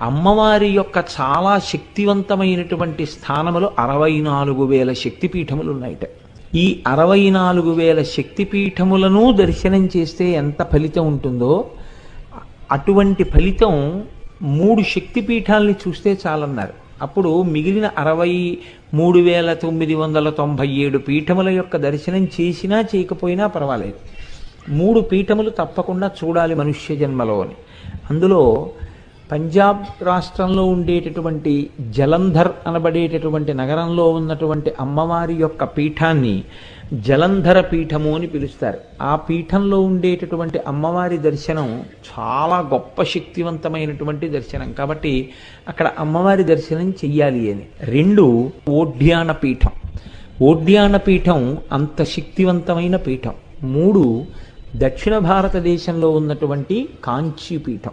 అమ్మవారి యొక్క చాలా శక్తివంతమైనటువంటి స్థానములు అరవై నాలుగు వేల శక్తిపీఠములు ఉన్నాయిట. ఈ అరవై నాలుగు వేల శక్తిపీఠములను దర్శనం చేస్తే ఎంత ఫలితం ఉంటుందో అటువంటి ఫలితం మూడు శక్తిపీఠాలని చూస్తే చాలన్నారు. అప్పుడు మిగిలిన అరవై మూడు వేల తొమ్మిది వందల తొంభై ఏడు పీఠముల యొక్క దర్శనం చేసినా చేయకపోయినా పర్వాలేదు. మూడు పీఠములు తప్పకుండా చూడాలి మనుష్య జన్మలో అని. అందులో పంజాబ్ రాష్ట్రంలో ఉండేటటువంటి జలంధర్ అనబడేటటువంటి నగరంలో ఉన్నటువంటి అమ్మవారి యొక్క పీఠాన్ని జలంధర పీఠము అని పిలుస్తారు. ఆ పీఠంలో ఉండేటటువంటి అమ్మవారి దర్శనం చాలా గొప్ప శక్తివంతమైనటువంటి దర్శనం. కాబట్టి అక్కడ అమ్మవారి దర్శనం చెయ్యాలి అని. రెండు ఓడ్యాన పీఠం. ఓడ్యాన పీఠం అంత శక్తివంతమైన పీఠం. మూడు దక్షిణ భారతదేశంలో ఉన్నటువంటి కాంచీ పీఠం.